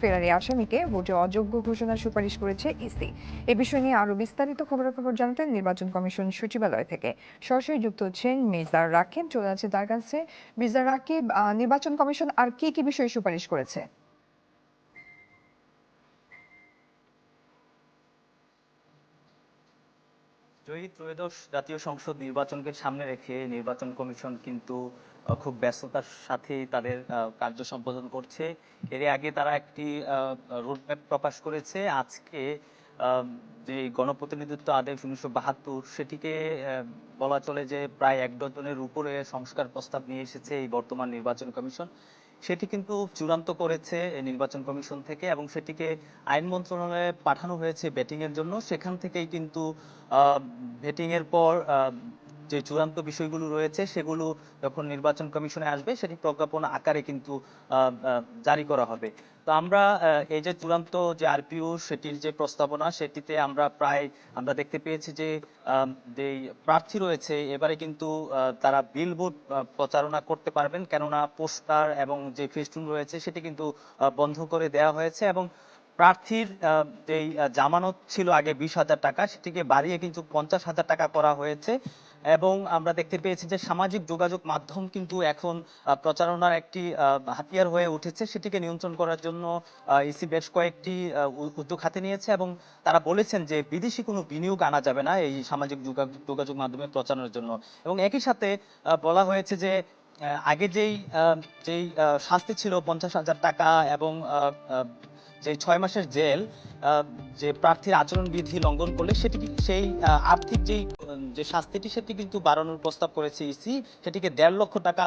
ফেরারি আসামিকে ভোটে অযোগ্য ঘোষণার সুপারিশ করেছে ইসি। এ বিষয় নিয়ে আরও বিস্তারিত খবরাখবর জানাতেন নির্বাচন কমিশন সচিবালয় থেকে। সরাসরি যুক্ত হচ্ছেন মির্জার রাকিব। চলে আছে তার কাছে। মির্জা রাকিব নির্বাচন কমিশন আর কি কি বিষয়ে সুপারিশ করেছে? জয়ী ত্রয়োদশ জাতীয় সংসদ নির্বাচনকে সামনে রেখে নির্বাচন কমিশন কিন্তু খুব ব্যস্ততার সাথে তাদের কার্য সম্পাদন করছে। এর আগে তারা একটি রোডম্যাপ প্রকাশ করেছে। আজকে যে গণপ্রতিনিধিত্ব আদেশ উনিশশো বাহাত্তর, সেটিকে বলা চলে যে প্রায় এক ডজনের উপরে সংস্কার প্রস্তাব নিয়ে এসেছে এই বর্তমান নির্বাচন কমিশন। সেটি কিন্তু চূড়ান্ত করেছে নির্বাচন কমিশন থেকে এবং সেটিকে আইন মন্ত্রণালয়ে পাঠানো হয়েছে ব্যাটিং এর জন্য। সেখান থেকেই কিন্তু এর পর যে চূড়ান্ত বিষয়গুলো রয়েছে, সেগুলো যখন নির্বাচন কমিশনে আসবে, সেটি প্রজ্ঞাপন আকারে কিন্তু জারি করা হবে। তো আমরা এই যে চূড়ান্ত যে আরপিও, সেটির যে প্রস্তাবনা, সেটিতে আমরা প্রায়, আমরা দেখতে পেয়েছি যে যে প্রার্থী রয়েছে, এবারে কিন্তু তারা বিলবোর্ড প্রচারণা করতে পারবেন। কেননা পোস্টার এবং যে ফেস্টুন রয়েছে, সেটি কিন্তু বন্ধ করে দেওয়া হয়েছে এবং প্রার্থীর যেই জামানত ছিল আগে বিশ হাজার টাকা, সেটিকে বাড়িয়ে কিন্তু পঞ্চাশ হাজার টাকা করা হয়েছে। এবং আমরা দেখতে পেয়েছি যে সামাজিক যোগাযোগ মাধ্যম কিন্তু এখন প্রচারণার একটি হাতিয়ার হয়ে উঠেছে। সেটিকে নিয়ন্ত্রণ করার জন্য ইসি বেশ কয়েকটি উদ্যোগ হাতে নিয়েছে এবং তারা বলেছেন যে বিদেশি কোনো বিনিয়োগ আনা যাবে না এই সামাজিক যোগা- যোগাযোগ মাধ্যমে প্রচারণার জন্য। এবং একই সাথে বলা হয়েছে যে আগে যেই যেই শাস্তি ছিল পঞ্চাশ হাজার টাকা এবং যে ছয় মাসের জেল যে প্রার্থীর আচরণ বিধি লঙ্ঘন করলে সেটি সেই আর্থিক যেই যে শাস্তিটি সেটি কিন্তু বাড়ানোর প্রস্তাব করেছে ইসি। সেটিকে দেড় লক্ষ টাকা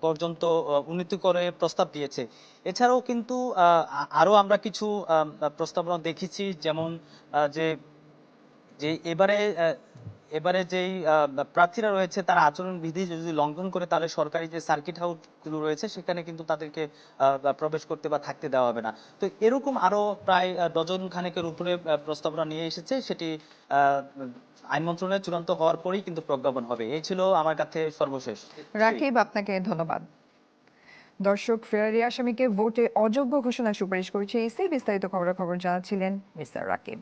পর্যন্ত উন্নীত করে প্রস্তাব দিয়েছে। এছাড়াও কিন্তু আহ, আ- আরও আমরা কিছু প্রস্তাবনা দেখেছি যেমন যে যে এবারে এবারে যেই প্রার্থীরা রয়েছে, তারা আচরণ বিধি যদি লঙ্ঘন করে, তাহলে সরকারি যে সার্কিট হাউসগুলো রয়েছে, সেখানে কিন্তু তাদেরকে প্রবেশ করতে বা থাকতে দেওয়া হবে না। তো এরকম আরও প্রায় ডজন খানেকের উপরে প্রস্তাবনা নিয়ে এসেছে। সেটি আইন মন্ত্রণালয়ে চূড়ান্ত হওয়ার পরেই কিন্তু প্রজ্ঞাপন হবে। এই ছিল আমার কাছে সর্বশেষ। রাকিব, আপনাকে ধন্যবাদ। দর্শক, ফেরারি আসামিকে ভোটে অযোগ্য ঘোষণার সুপারিশ করেছে। ইসি বিস্তারিত খবরাখবর জানাচ্ছিলেন মিস্টার রাকিব।